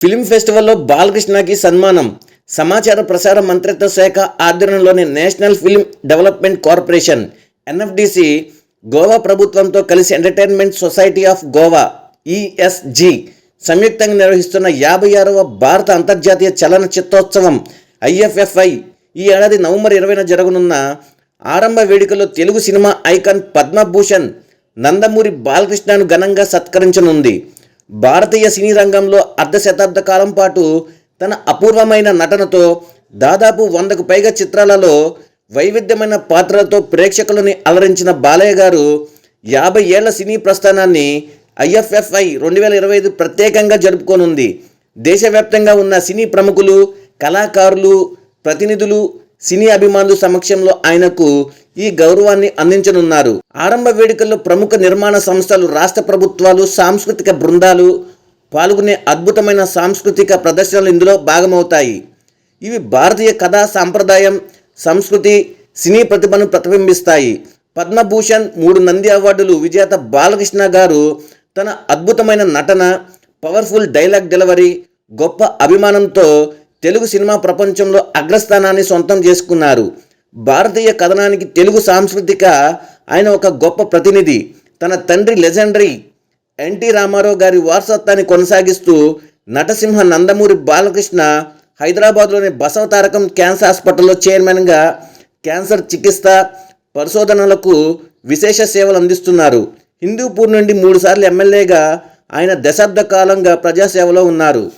Film ఫెస్టివల్లో బాలకృష్ణకి సన్మానం. సమాచార ప్రసార మంత్రిత్వ శాఖ ఆధ్వర్యంలోని National Film Development Corporation NFDC Goa ప్రభుత్వంతో కలిసి Entertainment Society of Goa ESG సంయుక్తంగా నిర్వహిస్తున్న యాభై ఆరవ భారత అంతర్జాతీయ చలన చిత్రోత్సవం ఐఎఫ్ఎఫ్ఐ. ఈ ఏడాది నవంబర్ ఇరవైన జరగనున్న ఆరంభ వేడుకలో తెలుగు సినిమా ఐకాన్ పద్మభూషణ్ నందమూరి బాలకృష్ణను ఘనంగా సత్కరించనుంది. భారతీయ సినీ రంగంలో అర్ధ శతాబ్ద కాలం పాటు తన అపూర్వమైన నటనతో దాదాపు వందకు పైగా చిత్రాలలో వైవిధ్యమైన పాత్రలతో ప్రేక్షకులని అలరించిన బాలయ్య గారు యాభై ఏళ్ళ సినీ ప్రస్థానాన్ని ఐఎఫ్ఎఫ్ఐ రెండు వేల ఇరవై ఐదు ప్రత్యేకంగా జరుపుకోనుంది. దేశవ్యాప్తంగా ఉన్న సినీ ప్రముఖులు కళాకారులు ప్రతినిధులు సినీ అభిమానుల సమక్షంలో ఆయనకు ఈ గౌరవాన్ని అందించనున్నారు. ఆరంభ వేడుకల్లో ప్రముఖ నిర్మాణ సంస్థలు రాష్ట్ర ప్రభుత్వాలు సాంస్కృతిక బృందాలు పాల్గొనే అద్భుతమైన సాంస్కృతిక ప్రదర్శనలు ఇందులో భాగమవుతాయి. ఇవి భారతీయ కథా సాంప్రదాయం సంస్కృతి సినీ ప్రతిభను ప్రతిబింబిస్తాయి. పద్మభూషణ్ మూడు నంది అవార్డులు విజేత బాలకృష్ణ గారు తన అద్భుతమైన నటన పవర్ఫుల్ డైలాగ్ డెలివరీ గొప్ప అభిమానంతో తెలుగు సినిమా ప్రపంచంలో అగ్రస్థానాన్ని సొంతం చేసుకున్నారు. భారతీయ కథనానికి తెలుగు సాంస్కృతిక ఆయన ఒక గొప్ప ప్రతినిధి. తన తండ్రి లెజెండరీ ఎన్టీ రామారావు గారి వారసత్వాన్ని కొనసాగిస్తూ నటసింహ నందమూరి బాలకృష్ణ హైదరాబాద్లోని బసవతారకం క్యాన్సర్ హాస్పిటల్లో చైర్మన్గా క్యాన్సర్ చికిత్స పరిశోధనలకు విశేష సేవలు అందిస్తున్నారు. హిందూపూర్ నుండి మూడుసార్లు ఎమ్మెల్యేగా ఆయన దశాబ్ద కాలంగా ప్రజాసేవలో ఉన్నారు.